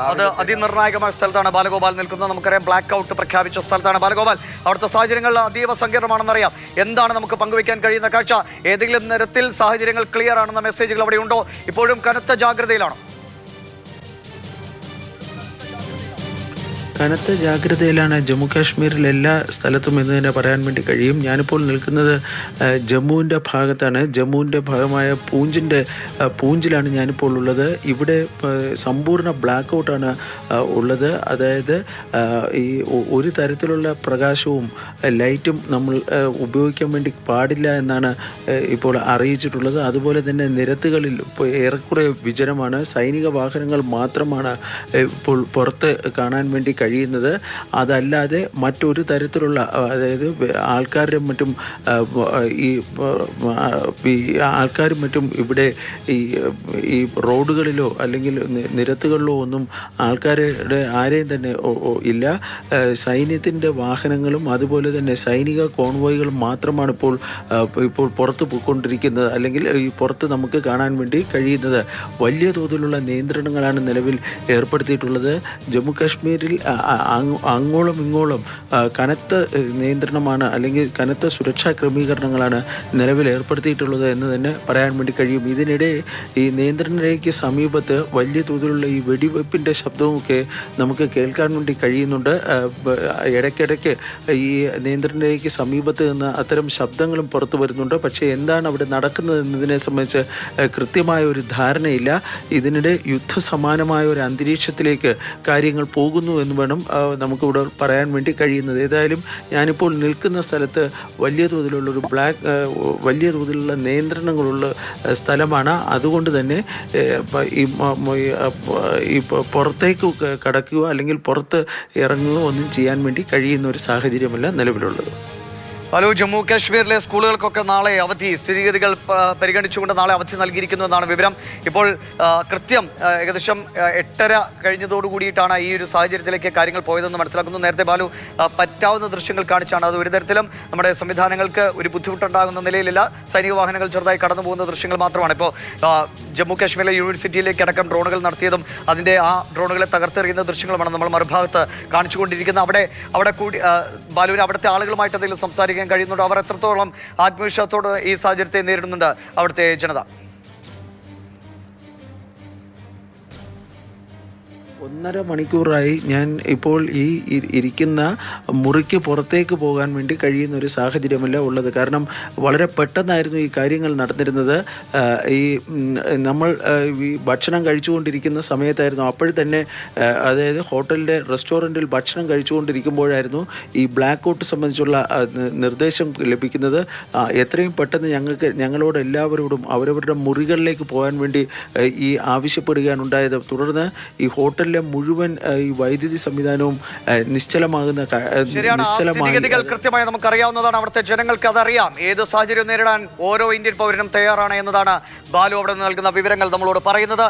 അത് അതിനിർണായകമായ സ്ഥലത്താണ് ബാലഗോപാൽ നിൽക്കുന്നത്. നമുക്കറിയാം ബ്ലാക്ക് ഔട്ട് പ്രഖ്യാപിച്ച സ്ഥലത്താണ് ബാലഗോപാൽ. അവിടുത്തെ സാഹചര്യങ്ങൾ അതീവ സങ്കീർണമാണെന്നറിയാം. എന്താണ് നമുക്ക് പങ്കുവയ്ക്കാൻ കഴിയുന്ന കാഴ്ച? ഏതെങ്കിലും നിരത്തിൽ സാഹചര്യങ്ങൾ ക്ലിയർ ആണെന്ന മെസ്സേജുകൾ അവിടെ ഉണ്ടോ? ഇപ്പോഴും കനത്ത ജാഗ്രതയിലാണോ? കനത്ത ജാഗ്രതയിലാണ് ജമ്മു കാശ്മീരിൽ എല്ലാ സ്ഥലത്തും എന്ന് തന്നെ പറയാൻ വേണ്ടി കഴിയും. ഞാനിപ്പോൾ നിൽക്കുന്നത് ജമ്മുവിന്റെ ഭാഗത്താണ്. ജമ്മുവിന്റെ ഭാഗമായ പൂഞ്ചിന്റെ പൂഞ്ചിലാണ് ഞാനിപ്പോൾ ഉള്ളത്. ഇവിടെ സമ്പൂർണ ബ്ലാക്ക് ഔട്ടാണ് ഉള്ളത്. അതായത് ഈ ഒരു തരത്തിലുള്ള പ്രകാശവും ലൈറ്റും നമ്മൾ ഉപയോഗിക്കാൻ വേണ്ടി പാടില്ല എന്നാണ് ഇപ്പോൾ അറിയിച്ചിട്ടുള്ളത്. അതുപോലെ തന്നെ നിരത്തുകളിൽ ഇപ്പോൾ ഏറെക്കുറെ വിജനമാണ്. സൈനിക വാഹനങ്ങൾ മാത്രമാണ് ഇപ്പോൾ പുറത്ത് കാണാൻ വേണ്ടി കഴിയുന്നത് അതല്ലാതെ മറ്റൊരു തരത്തിലുള്ള അതായത് ആൾക്കാരുടെ മറ്റും ഈ ആൾക്കാരും മറ്റും ഇവിടെ ഈ ഈ റോഡുകളിലോ അല്ലെങ്കിൽ നിരത്തുകളിലോ ഒന്നും ആൾക്കാരുടെ ആരെയും തന്നെ ഇല്ല. സൈന്യത്തിന്റെ വാഹനങ്ങളും അതുപോലെ തന്നെ സൈനിക കോൺവോയികൾ മാത്രമാണ് ഇപ്പോൾ ഇപ്പോൾ പുറത്ത് പോയിക്കൊണ്ടിരിക്കുന്നത് അല്ലെങ്കിൽ ഈ പുറത്ത് നമുക്ക് കാണാൻ വേണ്ടി കഴിയുന്നത്. വലിയ തോതിലുള്ള നിയന്ത്രണങ്ങളാണ് നിലവിൽ ഏർപ്പെടുത്തിയിട്ടുള്ളത്. ജമ്മു കാശ്മീരിൽ അങ്ങോളം ഇങ്ങോളം കനത്ത നിയന്ത്രണമാണ് അല്ലെങ്കിൽ കനത്ത സുരക്ഷാ ക്രമീകരണങ്ങളാണ് നിലവിൽ ഏർപ്പെടുത്തിയിട്ടുള്ളത് എന്ന് തന്നെ പറയാൻ വേണ്ടി കഴിയും. ഇതിനിടെ ഈ നിയന്ത്രണ രേഖയ്ക്ക് സമീപത്ത് വലിയ തോതിലുള്ള ഈ വെടിവെപ്പിന്റെ ശബ്ദവുമൊക്കെ നമുക്ക് കേൾക്കാൻ വേണ്ടി കഴിയുന്നുണ്ട്. ഇടയ്ക്കിടയ്ക്ക് ഈ നിയന്ത്രണ രേഖയ്ക്ക് സമീപത്ത് നിന്ന് അത്തരം ശബ്ദങ്ങളും പുറത്തു വരുന്നുണ്ട്. പക്ഷേ എന്താണ് അവിടെ നടക്കുന്നത് എന്നതിനെ സംബന്ധിച്ച് കൃത്യമായ ഒരു ധാരണയില്ല. ഇതിനിടെ യുദ്ധസമാനമായ ഒരു അന്തരീക്ഷത്തിലേക്ക് കാര്യങ്ങൾ പോകുന്നു എന്ന് വേണം നമുക്കിവിടെ പറയാൻ വേണ്ടി കഴിയുന്നത്. ഏതായാലും ഞാനിപ്പോൾ നിൽക്കുന്ന സ്ഥലത്ത് വലിയ തോതിലുള്ള ഒരു ബ്ലാക്ക് വലിയ തോതിലുള്ള നിയന്ത്രണങ്ങളുള്ള സ്ഥലമാണ്. അതുകൊണ്ട് തന്നെ ഈ ഈ, പുറത്തേക്ക് കടക്കുകയോ അല്ലെങ്കിൽ പുറത്ത് ഇറങ്ങുകയോ ഒന്നും ചെയ്യാൻ വേണ്ടി കഴിയുന്ന ഒരു സാഹചര്യമല്ല നിലവിലുള്ളത്. ഹലോ ജമ്മു കാശ്മീരിലെ സ്കൂളുകൾക്കൊക്കെ നാളെ അവധി. സ്ഥിതിഗതികൾ പരിഗണിച്ചുകൊണ്ട് നാളെ അവധി നൽകിയിരിക്കുന്നു എന്നാണ് വിവരം. ഇപ്പോൾ കൃത്യം ഏകദേശം എട്ടര കഴിഞ്ഞതോടു കൂടിയിട്ടാണ് ഈ ഒരു സാഹചര്യത്തിലേക്ക് കാര്യങ്ങൾ പോയതെന്ന് മനസ്സിലാക്കുന്നു. നേരത്തെ ബാലു പറ്റാവുന്ന ദൃശ്യങ്ങൾ കാണിച്ചാണ് അത് ഒരു തരത്തിലും നമ്മുടെ സംവിധാനങ്ങൾക്ക് ഒരു ബുദ്ധിമുട്ടുണ്ടാകുന്ന നിലയിലില്ല. സൈനിക വാഹനങ്ങൾ ചെറുതായി കടന്നു പോകുന്ന ദൃശ്യങ്ങൾ മാത്രമാണ്. ഇപ്പോൾ ജമ്മു കാശ്മീരിലെ യൂണിവേഴ്സിറ്റിയിലേക്ക് അടക്കം ഡ്രോണുകൾ നടത്തിയതും അതിന്റെ ആ ഡ്രോണുകളെ തകർത്തെറിയുന്ന ദൃശ്യങ്ങളുമാണ് നമ്മൾ മറുഭാഗത്ത് കാണിച്ചുകൊണ്ടിരിക്കുന്നത്. അവിടെ അവിടെ കൂടി ബാലുവിന് അവിടുത്തെ ആളുകളുമായിട്ട് എന്തെങ്കിലും സംസാരിക്കാൻ കഴിയുന്നുണ്ടോ. അവർ എത്രത്തോളം ആത്മവിശ്വാസത്തോടെ ഈ സാഹചര്യത്തെ നേരിടുന്നുണ്ട് അവിടുത്തെ ജനത. ഒന്നര മണിക്കൂറായി ഞാൻ ഇപ്പോൾ ഈ ഇരിക്കുന്ന മുറിക്ക് പുറത്തേക്ക് പോകാൻ വേണ്ടി കഴിയുന്ന ഒരു സാഹചര്യമല്ല ഉള്ളത്. കാരണം വളരെ പെട്ടെന്നായിരുന്നു ഈ കാര്യങ്ങൾ നടന്നിരുന്നത്. ഈ നമ്മൾ ഈ ഭക്ഷണം കഴിച്ചുകൊണ്ടിരിക്കുന്ന സമയത്തായിരുന്നു. അപ്പോൾ തന്നെ അതായത് ഹോട്ടലിന്റെ റെസ്റ്റോറന്റിൽ ഭക്ഷണം കഴിച്ചുകൊണ്ടിരിക്കുമ്പോഴായിരുന്നു ഈ ബ്ലാക്ക് ഔട്ട് സംബന്ധിച്ചുള്ള നിർദ്ദേശം ലഭിക്കുന്നത്. എത്രയും പെട്ടെന്ന് ഞങ്ങൾക്ക് ഞങ്ങളോട് എല്ലാവരോടും അവരവരുടെ മുറികളിലേക്ക് പോകാൻ വേണ്ടി ഈ ആവശ്യപ്പെടുകയാണ് ഉണ്ടായത്. തുടർന്ന് ഈ ഹോട്ടലിലെ മുഴുവൻ ഈ വൈദ്യുതി സംവിധാനവും നിശ്ചലമാകുന്ന നിശ്ചലമായി കൃത്യമായി നമുക്കറിയാവുന്നതാണ്. അവിടുത്തെ ജനങ്ങൾക്ക് അതറിയാം. ഏത് സാഹചര്യം നേരിടാൻ ഓരോ ഇന്ത്യൻ പൗരനും തയ്യാറാണ് എന്നതാണ് ബാലു അവിടെ നിന്ന് നൽകുന്ന വിവരങ്ങൾ നമ്മളോട് പറയുന്നത്.